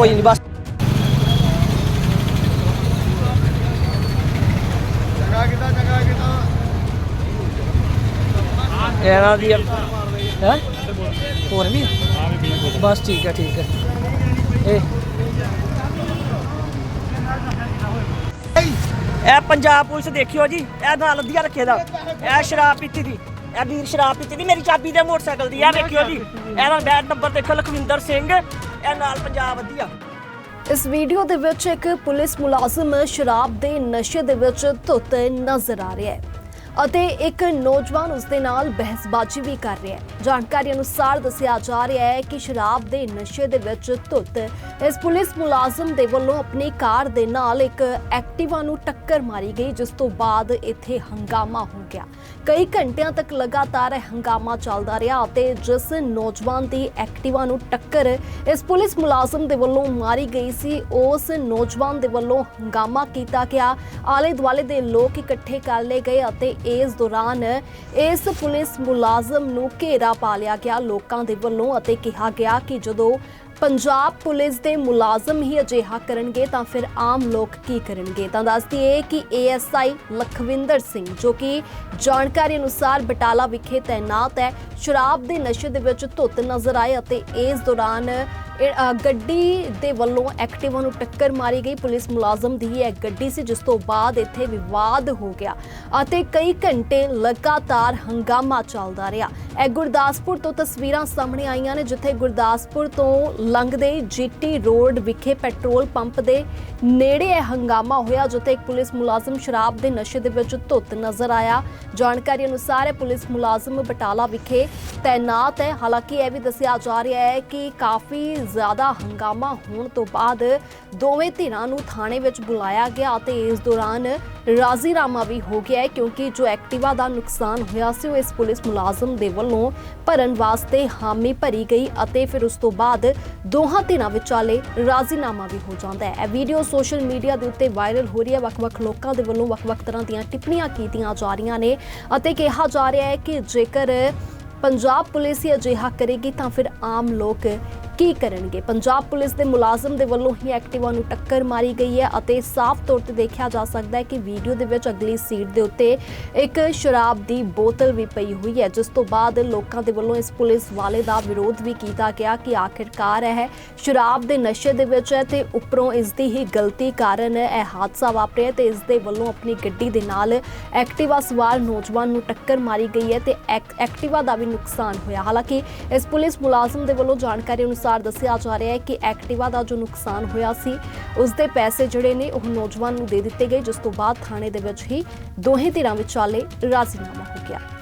ਕੋਈ ਨਹੀਂ ਬਸ। ਇਹਨਾਂ ਦੀ ਹੈ? ਹੋਰ ਵੀ ਬਸ ਠੀਕ ਹੈ ਠੀਕ ਹੈ। ਇਹ ਇਹ ਪੰਜਾਬ ਪੁਲਿਸ ਦੇਖਿਓ ਜੀ ਇਹ ਨਾਲ ਅੱਧੀਆ ਰੱਖੇ ਦਾ। ਇਹ ਸ਼ਰਾਬ ਪੀਤੀ ਦੀ। ਇਹ ਵੀਰ ਸ਼ਰਾਬ ਪੀਤੀ ਦੀ ਮੇਰੀ ਚਾਬੀ ਦੇ ਮੋਟਰਸਾਈਕਲ ਦੀ। ਇਹ ਵੇਖਿਓ ਜੀ ਇਹਦਾ ਬੈਟ ਨੰਬਰ ਦੇਖੋ ਲਖਵਿੰਦਰ ਸਿੰਘ। ਇਹ ਨਾਲ ਪੰਜਾਬ ਵਧੀਆ। ਇਸ ਵੀਡੀਓ ਦੇ ਵਿੱਚ ਇੱਕ ਪੁਲਿਸ ਮੁਲਾਜ਼ਮ ਸ਼ਰਾਬ ਦੇ ਨਸ਼ੇ ਦੇ ਵਿੱਚ ਧੁੱਤ ਨਜ਼ਰ ਆ ਰਿਹਾ ਹੈ। ਅਤੇ ਇੱਕ ਨੌਜਵਾਨ ਉਸ ਦੇ ਨਾਲ ਬਹਿਸਬਾਜ਼ੀ ਵੀ ਕਰ ਰਿਹਾ ਹੈ। ਜਾਣਕਾਰੀ ਅਨੁਸਾਰ ਦੱਸਿਆ ਜਾ ਰਿਹਾ ਹੈ ਕਿ ਸ਼ਰਾਬ ਦੇ ਨਸ਼ੇ ਦੇ ਵਿੱਚ ਧੁੱਤ ਇਸ ਪੁਲਿਸ ਮੁਲਾਜ਼ਮ ਦੇ ਵੱਲੋਂ ਆਪਣੀ ਕਾਰ ਦੇ ਨਾਲ ਇੱਕ ਐਕਟਿਵਾ ਨੂੰ ਟੱਕਰ ਮਾਰੀ ਗਈ, ਜਿਸ ਤੋਂ ਬਾਅਦ ਇੱਥੇ ਹੰਗਾਮਾ ਹੋ ਗਿਆ। ਕਈ ਘੰਟਿਆਂ ਤੱਕ ਲਗਾਤਾਰ ਹੰਗਾਮਾ ਚੱਲਦਾ ਰਿਹਾ ਅਤੇ ਜਿਸ ਨੌਜਵਾਨ ਦੀ ਐਕਟਿਵਾ ਨੂੰ ਟੱਕਰ ਇਸ ਪੁਲਿਸ ਮੁਲਾਜ਼ਮ ਦੇ ਵੱਲੋਂ ਮਾਰੀ ਗਈ ਸੀ, ਉਸ ਨੌਜਵਾਨ ਦੇ ਵੱਲੋਂ ਹੰਗਾਮਾ ਕੀਤਾ ਗਿਆ। ਆਲੇ ਦੁਆਲੇ ਦੇ ਲੋਕ ਇਕੱਠੇ ਕਰ ਲਏ ਗਏ ਅਤੇ ਇਸ ਦੌਰਾਨ ਇਸ ਪੁਲਿਸ ਮੁਲਾਜ਼ਮ ਨੂੰ ਘੇਰਾ ਪਾ ਲਿਆ ਗਿਆ ਲੋਕਾਂ ਦੇ ਵੱਲੋਂ ਅਤੇ ਕਿਹਾ ਗਿਆ ਕਿ ਜਦੋਂ ਪੰਜਾਬ ਪੁਲਿਸ ਦੇ ਮੁਲਾਜ਼ਮ ਹੀ ਅਜਿਹਾ ਕਰਨਗੇ ਤਾਂ ਫਿਰ ਆਮ ਲੋਕ ਕੀ ਕਰਨਗੇ? ਤਾਂ ਦੱਸ ਏ ਕਿ ਏਐਸਆਈ ਲਖਵਿੰਦਰ ਸਿੰਘ, ਜੋ ਕਿ ਜਾਣਕਾਰੀ ਅਨੁਸਾਰ ਬਟਾਲਾ ਵਿਖੇ ਤੈਨਾਤ ਹੈ, ਸ਼ਰਾਬ ਦੇ ਨਸ਼ੇ ਦੇ ਵਿੱਚ ਧੁੱਤ ਨਜ਼ਰ ਆਏ ਅਤੇ ਇਸ ਦੌਰਾਨ ਗੱਡੀ ਦੇ ਵੱਲੋਂ ਐਕਟਿਵਾ ਨੂੰ ਟੱਕਰ ਮਾਰੀ ਗਈ। ਪੁਲਿਸ ਮੁਲਾਜ਼ਮ ਦੀ ਇਹ ਗੱਡੀ ਸੀ, ਜਿਸ ਤੋਂ ਬਾਅਦ ਇੱਥੇ ਵਿਵਾਦ ਹੋ ਗਿਆ ਅਤੇ ਕਈ ਘੰਟੇ ਲਗਾਤਾਰ ਹੰਗਾਮਾ ਚੱਲਦਾ ਰਿਹਾ। ਇਹ ਗੁਰਦਾਸਪੁਰ ਤੋਂ ਤਸਵੀਰਾਂ ਸਾਹਮਣੇ ਆਈਆਂ ਨੇ, ਜਿੱਥੇ ਗੁਰਦਾਸਪੁਰ ਤੋਂ ਲੰਘਦੇ ਜੀਟੀ ਰੋਡ ਵਿਖੇ ਪੈਟਰੋਲ ਪੰਪ ਦੇ ਨੇੜੇ ਇਹ ਹੰਗਾਮਾ ਹੋਇਆ, ਜਿੱਥੇ ਇੱਕ ਪੁਲਿਸ ਮੁਲਾਜ਼ਮ ਸ਼ਰਾਬ ਦੇ ਨਸ਼ੇ ਦੇ ਵਿੱਚ ਧੁੱਤ ਨਜ਼ਰ ਆਇਆ। ਜਾਣਕਾਰੀ ਅਨੁਸਾਰ ਇਹ ਪੁਲਿਸ ਮੁਲਾਜ਼ਮ ਬਟਾਲਾ ਵਿਖੇ ਤੈਨਾਤ ਹੈ। ਹਾਲਾਂਕਿ ਇਹ ਵੀ ਦੱਸਿਆ ਜਾ ਰਿਹਾ ਹੈ ਕਿ ਕਾਫੀ ਜ਼ਿਆਦਾ ਹੰਗਾਮਾ ਹੋਣ ਤੋਂ ਬਾਅਦ ਦੋਵੇਂ ਧਿਰਾਂ ਨੂੰ ਥਾਣੇ ਵਿੱਚ ਬੁਲਾਇਆ ਗਿਆ ਅਤੇ ਇਸ ਦੌਰਾਨ ਰਾਜ਼ੀਨਾਮਾ ਵੀ ਹੋ ਗਿਆ ਹੈ ਕਿਉਂਕਿ ਜੋ ਐਕਟਿਵਾ ਦਾ ਨੁਕਸਾਨ ਹੋਇਆ ਸੀ, ਉਹ ਇਸ ਪੁਲਿਸ ਮੁਲਾਜ਼ਮ ਦੇ ਵੱਲੋਂ ਭਰਨ ਵਾਸਤੇ ਹਾਮੀ ਭਰੀ ਗਈ ਅਤੇ ਫਿਰ ਉਸ ਤੋਂ ਬਾਅਦ ਦੋਹਾਂ ਧਿਰਾਂ ਵਿਚਾਲੇ ਰਾਜ਼ੀਨਾਮਾ ਵੀ ਹੋ ਜਾਂਦਾ ਹੈ। ਇਹ ਵੀਡੀਓ ਸੋਸ਼ਲ ਮੀਡੀਆ ਦੇ ਉੱਤੇ ਵਾਇਰਲ ਹੋ ਰਹੀ ਹੈ। ਵੱਖ-ਵੱਖ ਲੋਕਾਂ ਦੇ ਵੱਲੋਂ ਵੱਖ-ਵੱਖ ਤਰ੍ਹਾਂ ਦੀਆਂ ਟਿੱਪਣੀਆਂ ਕੀਤੀਆਂ ਜਾ ਰਹੀਆਂ ਨੇ ਅਤੇ ਕਿਹਾ ਜਾ ਰਿਹਾ ਹੈ ਕਿ ਜੇਕਰ ਪੰਜਾਬ ਪੁਲਿਸ ਹੀ ਅਜਿਹਾ ਕਰੇਗੀ ਤਾਂ ਫਿਰ ਆਮ ਲੋਕ ਕੀ ਕਰਨਗੇ? ਪੰਜਾਬ ਪੁਲਿਸ ਦੇ ਮੁਲਾਜ਼ਮ ਦੇ ਵੱਲੋਂ ਹੀ ਐਕਟਿਵਾ ਨੂੰ ਟੱਕਰ ਮਾਰੀ ਗਈ ਹੈ ਅਤੇ ਸਾਫ਼ ਤੌਰ ਤੇ ਦੇਖਿਆ ਜਾ ਸਕਦਾ ਹੈ ਕਿ ਵੀਡੀਓ ਦੇ ਵਿੱਚ ਅਗਲੀ ਸੀਟ ਦੇ ਉੱਤੇ ਇੱਕ ਸ਼ਰਾਬ ਦੀ ਬੋਤਲ ਵੀ ਪਈ ਹੋਈ ਹੈ, ਜਿਸ ਤੋਂ ਬਾਅਦ ਲੋਕਾਂ ਦੇ ਵੱਲੋਂ ਇਸ ਪੁਲਿਸ ਵਾਲੇ ਦਾ ਵਿਰੋਧ ਵੀ ਕੀਤਾ ਗਿਆ ਕਿ ਆਖਿਰਕਾਰ ਇਹ ਸ਼ਰਾਬ ਦੇ ਨਸ਼ੇ ਦੇ ਵਿੱਚ ਹੈ ਤੇ ਉੱਪਰੋਂ ਇਸ ਦੀ ਹੀ ਗਲਤੀ ਕਾਰਨ ਇਹ ਹਾਦਸਾ ਵਾਪਰਿਆ ਤੇ ਇਸ ਦੇ ਵੱਲੋਂ ਆਪਣੀ ਗੱਡੀ ਦੇ ਨਾਲ ਐਕਟਿਵਾ ਸਵਾਰ ਨੌਜਵਾਨ ਨੂੰ ਟੱਕਰ ਮਾਰੀ ਗਈ ਹੈ ਤੇ ਐਕ- ਐਕਟਿਵਾ ਦਾ ਵੀ ਨੁਕਸਾਨ ਹੋਇਆ। ਹਾਲਾਂਕਿ ਇਸ ਪੁਲਿਸ ਮੁਲਾਜ਼ਮ ਦੇ ਵੱਲੋਂ ਜਾਣਕਾਰੀ ਅਨੁਸਾਰ ਅਨੁਸਾਰ ਦੱਸਿਆ ਜਾ ਰਿਹਾ ਹੈ ਕਿ ਐਕਟਿਵਾ ਦਾ ਜੋ ਨੁਕਸਾਨ ਹੋਇਆ ਸੀ ਉਸ ਦੇ ਪੈਸੇ ਜਿਹੜੇ ਨੇ ਉਹ ਨੌਜਵਾਨ ਨੂੰ ਦੇ ਦਿੱਤੇ ਗਏ, ਜਿਸ ਤੋਂ ਬਾਅਦ ਥਾਣੇ ਦੇ ਵਿੱਚ ਹੀ ਦੋਹੇ ਧਿਰਾਂ ਵਿਚਾਲੇ ਰਾਜ਼ੀਨਾਮਾ ਹੋ ਗਿਆ।